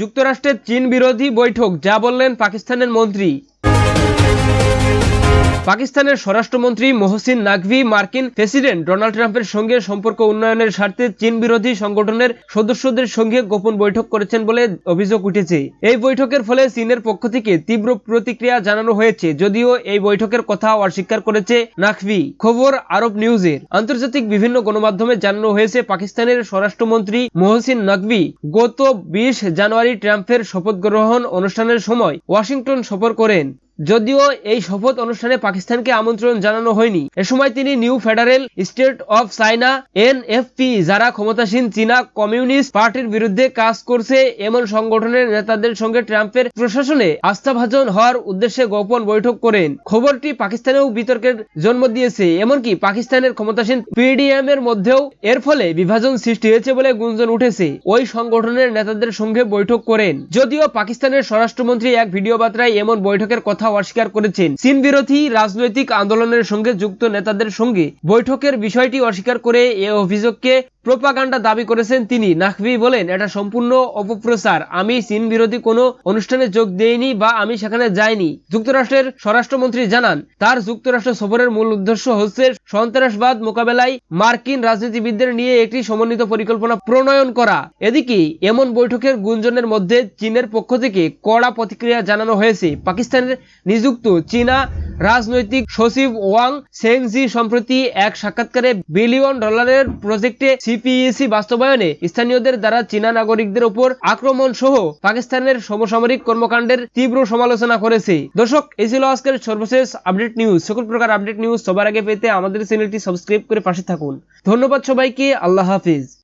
যুক্তরাষ্ট্রের চীন বিরোধী বৈঠক যা বললেন পাকিস্তানের মন্ত্রী। পাকিস্তানের স্বরাষ্ট্রমন্ত্রী মোহসিন নাকভি, মার্কিন প্রেসিডেন্ট ডোনাল্ড ট্রাম্পের সঙ্গে সম্পর্ক উন্নয়নের স্বার্থে চীন বিরোধী সংগঠনের সদস্যদের সঙ্গে গোপন বৈঠক করেছেন বলে অভিযোগ উঠেছে। এই বৈঠকের ফলে চীনের পক্ষ থেকে তীব্র প্রতিক্রিয়া জানানো হয়েছে, যদিও এই বৈঠকের কথা অস্বীকার করেছে নাকভি। খবর আরব নিউজের। আন্তর্জাতিক বিভিন্ন গণমাধ্যমে জানানো হয়েছে, পাকিস্তানের স্বরাষ্ট্রমন্ত্রী মোহসিন নাকভি গত বিশ জানুয়ারি ট্রাম্পের শপথ গ্রহণ অনুষ্ঠানের সময় ওয়াশিংটন সফর করেন। যদিও এই শপথ অনুষ্ঠানে পাকিস্তানকে আমন্ত্রণ জানানো হয়নি। এ সময় তিনি new federal state of China, NFP, যারা ক্ষমতাসীন চীনা কমিউনিস্ট পার্টির বিরুদ্ধে কাজ করছে, এমন সংগঠনের নেতাদের সঙ্গে ট্রাম্পের প্রশাসনে আস্থাভাজন হওয়ার উদ্দেশ্যে গোপন বৈঠক করেন। খবরটি পাকিস্তানেও বিতর্কের জন্ম দিয়েছে, এমনকি পাকিস্তানের ক্ষমতাসীন পিডিএম এর মধ্যেও এর ফলে বিভাজন সৃষ্টি হয়েছে বলে গুঞ্জন উঠেছে। ওই সংগঠনের নেতাদের সঙ্গে বৈঠক করেন। যদিও পাকিস্তানের স্বরাষ্ট্রমন্ত্রী এক ভিডিও বার্তায় এমন বৈঠকের কথা অস্বীকার করেছেন। চীন বিরোধী রাজনৈতিক আন্দোলনের সঙ্গে যুক্ত নেতাদের সঙ্গে বৈঠকের বিষয়টি অস্বীকার করে এ অভিযোগকে প্রোপাগান্ডা দাবি করেছেন তিনি। নাকভি বলেন, এটা সম্পূর্ণ অপপ্রচার। আমি চীন বিরোধী কোনো অনুষ্ঠানে যোগ দেইনি বা আমি সেখানে যাইনি। যুক্তরাষ্ট্রের স্বরাষ্ট্রমন্ত্রী জানান, তার যুক্তরাষ্ট্র সফরের মূল উদ্দেশ্য হচ্ছে সন্ত্রাসবাদ মোকাবেলায় মার্কিন রাজনীতিবিদদের নিয়ে একটি সমন্বিত পরিকল্পনা প্রণয়ন করা। এদিকে এমন বৈঠকের গুঞ্জনের মধ্যে চীনের পক্ষ থেকে কড়া প্রতিক্রিয়া জানানো হয়েছে। পাকিস্তানের নিযুক্ত চীনা রাজনৈতিক সচিব ওয়াং সেংজি সম্প্রতি এক সাক্ষাৎকারে বিলিয়ন ডলারের প্রজেক্টে সিপিইসি বাস্তবায়নে স্থানীয়দের দ্বারা চীনা নাগরিকদের উপর আক্রমণ সহ পাকিস্তানের সমসামরিক কর্মকাণ্ডের তীব্র সমালোচনা করেছে। দর্শক, এই ছিল আজকের সর্বশেষ আপডেট নিউজ। সকল প্রকার আপডেট নিউজ সবার আগে পেতে আমাদের চ্যানেলটি সাবস্ক্রাইব করে পাশে থাকুন। ধন্যবাদ সবাইকে। আল্লাহ হাফিজ।